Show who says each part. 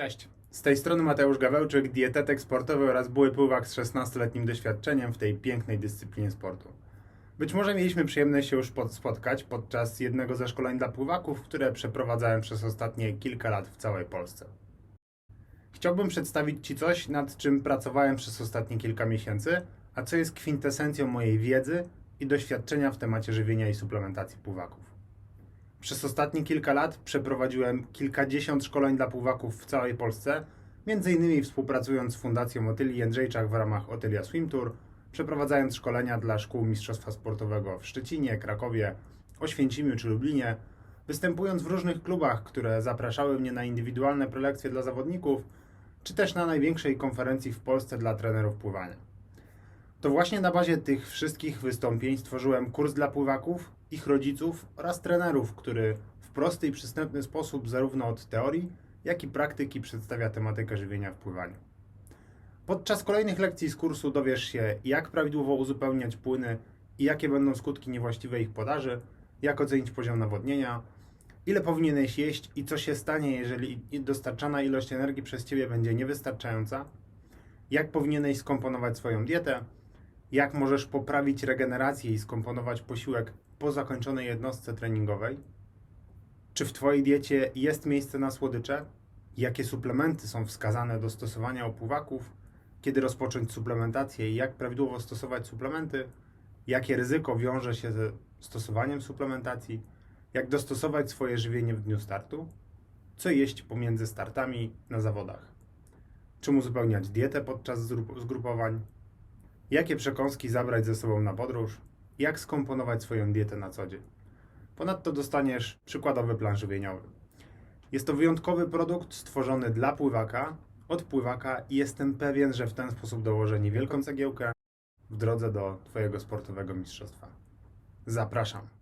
Speaker 1: Cześć. Z tej strony Mateusz Gawełczyk, dietetyk sportowy oraz były pływak z 16-letnim doświadczeniem w tej pięknej dyscyplinie sportu. Być może mieliśmy przyjemność się już spotkać podczas jednego ze szkoleń dla pływaków, które przeprowadzałem przez ostatnie kilka lat w całej Polsce. Chciałbym przedstawić Ci coś, nad czym pracowałem przez ostatnie kilka miesięcy, a co jest kwintesencją mojej wiedzy i doświadczenia w temacie żywienia i suplementacji pływaków. Przez ostatnie kilka lat przeprowadziłem kilkadziesiąt szkoleń dla pływaków w całej Polsce, między innymi współpracując z Fundacją Otyli Jędrzejczak w ramach Otylia Swim Tour, przeprowadzając szkolenia dla szkół Mistrzostwa Sportowego w Szczecinie, Krakowie, Oświęcimiu czy Lublinie, występując w różnych klubach, które zapraszały mnie na indywidualne prelekcje dla zawodników, czy też na największej konferencji w Polsce dla trenerów pływania. To właśnie na bazie tych wszystkich wystąpień stworzyłem kurs dla pływaków, ich rodziców oraz trenerów, który w prosty i przystępny sposób zarówno od teorii, jak i praktyki przedstawia tematykę żywienia w pływaniu. Podczas kolejnych lekcji z kursu dowiesz się, jak prawidłowo uzupełniać płyny i jakie będą skutki niewłaściwej ich podaży, jak ocenić poziom nawodnienia, ile powinieneś jeść i co się stanie, jeżeli dostarczana ilość energii przez Ciebie będzie niewystarczająca, jak powinieneś skomponować swoją dietę, jak możesz poprawić regenerację i skomponować posiłek po zakończonej jednostce treningowej, czy w Twojej diecie jest miejsce na słodycze, jakie suplementy są wskazane do stosowania u pływaków, kiedy rozpocząć suplementację i jak prawidłowo stosować suplementy, jakie ryzyko wiąże się ze stosowaniem suplementacji, jak dostosować swoje żywienie w dniu startu, co jeść pomiędzy startami na zawodach, czym uzupełniać dietę podczas zgrup- zgrupowań, jakie przekąski zabrać ze sobą na podróż, jak skomponować swoją dietę na co dzień. Ponadto dostaniesz przykładowy plan żywieniowy. Jest to wyjątkowy produkt stworzony dla pływaka, od pływaka i jestem pewien, że w ten sposób dołożę niewielką cegiełkę w drodze do Twojego sportowego mistrzostwa. Zapraszam.